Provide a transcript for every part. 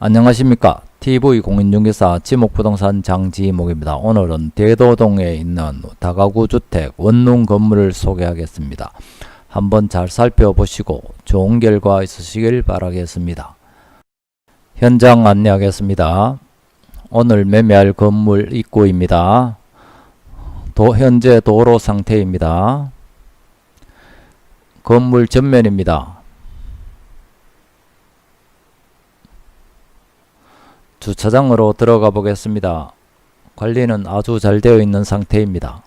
안녕하십니까 TV 공인중개사 지목부동산 장지목입니다. 오늘은 대도동에 있는 다가구 주택 원룸 건물을 소개하겠습니다. 한번 잘 살펴보시고 좋은 결과 있으시길 바라겠습니다. 현장 안내하겠습니다. 오늘 매매할 건물 입구입니다. 도, 현재 도로 상태입니다. 건물 전면입니다. 주차장으로 들어가 보겠습니다. 관리는 아주 잘 되어 있는 상태입니다.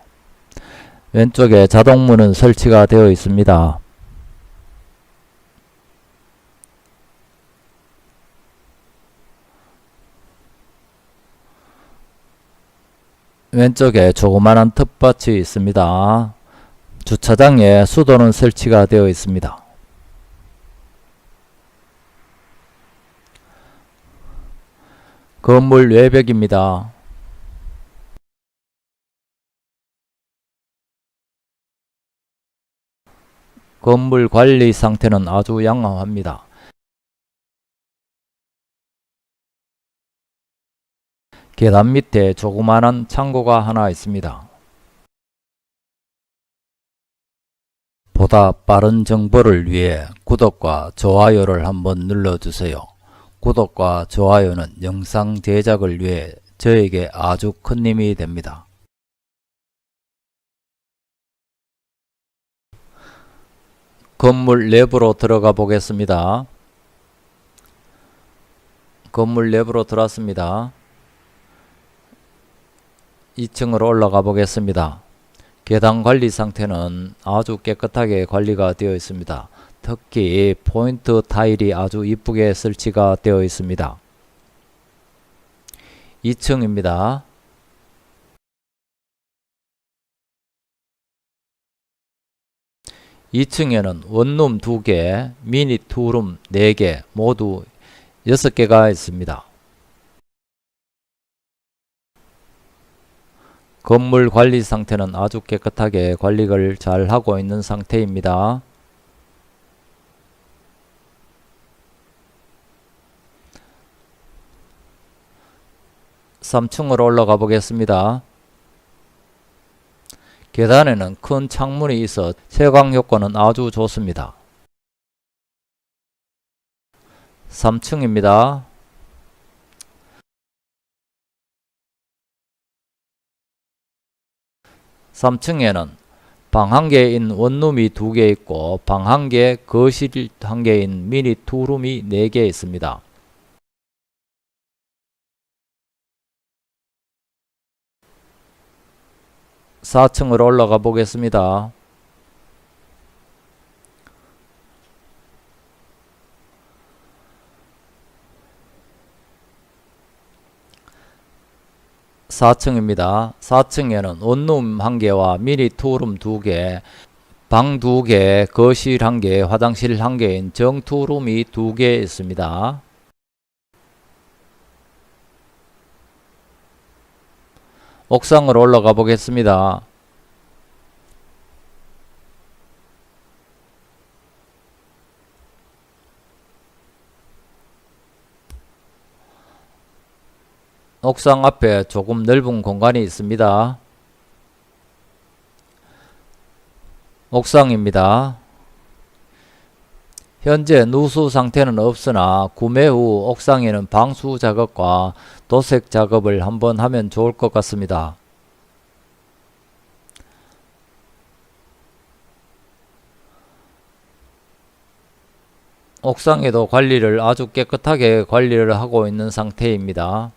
왼쪽에 자동문은 설치가 되어 있습니다. 왼쪽에 조그만한 텃밭이 있습니다. 주차장에 수도는 설치가 되어 있습니다. 건물 외벽입니다. 건물 관리 상태는 아주 양호합니다. 계단 밑에 조그마한 창고가 하나 있습니다. 보다 빠른 정보를 위해 구독과 좋아요를 한번 눌러주세요. 구독과 좋아요는 영상 제작을 위해 저에게 아주 큰 힘이 됩니다. 건물 내부로 들어가 보겠습니다. 건물 내부로 들어왔습니다. 2층으로 올라가 보겠습니다. 계단 관리 상태는 아주 깨끗하게 관리가 되어 있습니다. 특히 포인트 타일이 아주 이쁘게 설치가 되어 있습니다. 2층입니다. 이층에는 원룸 2개, 미니 투룸 4개, 모두 6개가 있습니다. 건물 관리 상태는 아주 깨끗하게 관리를 잘 하고 있는 상태입니다. 3층으로 올라가 보겠습니다. 계단에는 큰 창문이 있어 채광 효과는 아주 좋습니다. 3층입니다. 삼층에는 방 한 개인 원룸이 두 개 있고 방 한 개, 거실 한 개인 미니 투룸이 네 개 있습니다. 4층으로 올라가 보겠습니다. 사층입니다 4층에는 원룸 한 개와 미니 투룸 두 개, 방 두 개, 거실 한 개, 화장실 한 개인 정투룸이 두 개 있습니다. 옥상으로 올라가 보겠습니다. 옥상 앞에 조금 넓은 공간이 있습니다. 옥상입니다. 현재 누수 상태는 없으나 구매 후 옥상에는 방수 작업과 도색 작업을 한번 하면 좋을 것 같습니다. 옥상에도 관리를 아주 깨끗하게 관리를 하고 있는 상태입니다.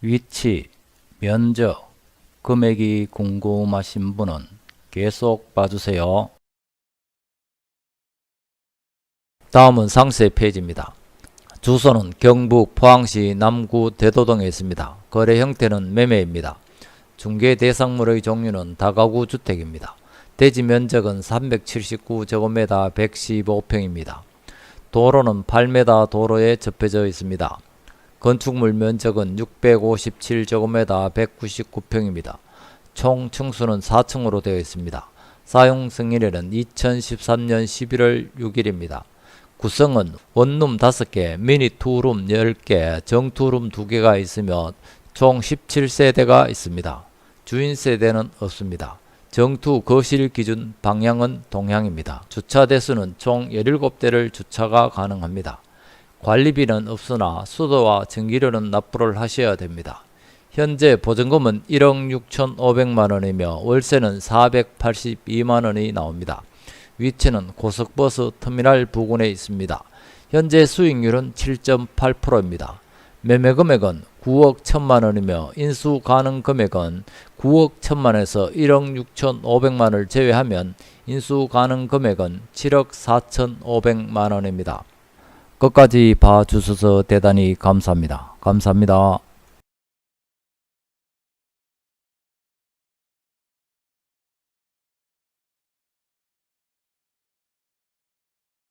위치, 면적, 금액이 궁금하신 분은 계속 봐주세요. 다음은 상세 페이지입니다. 주소는 경북 포항시 남구 대도동에 있습니다. 거래 형태는 매매입니다. 중개 대상물의 종류는 다가구 주택입니다. 대지 면적은 379제곱미터 115평입니다. 도로는 8m 도로에 접해져 있습니다. 건축물 면적은 657제곱미터 199평입니다. 총 층수는 4층으로 되어 있습니다. 사용 승인일은 2013년 11월 6일입니다. 구성은 원룸 5개, 미니 투룸 10개, 정투룸 2개가 있으며 총 17세대가 있습니다. 주인 세대는 없습니다. 정투 거실 기준 방향은 동향입니다. 주차 대수는 총 17대를 주차가 가능합니다. 관리비는 없으나 수도와 전기료는 납부를 하셔야 됩니다. 현재 보증금은 1억 6천5백만 원이며 월세는 482만 원이 나옵니다. 위치는 고속버스 터미널 부근에 있습니다. 현재 수익률은 7.8%입니다. 매매 금액은 9억 1천만 원이며 인수 가능 금액은 9억 1천만에서 1억 6천5백만 원을 제외하면 인수 가능 금액은 7억 4천5백만 원입니다. 끝까지 봐주셔서 대단히 감사합니다. 감사합니다.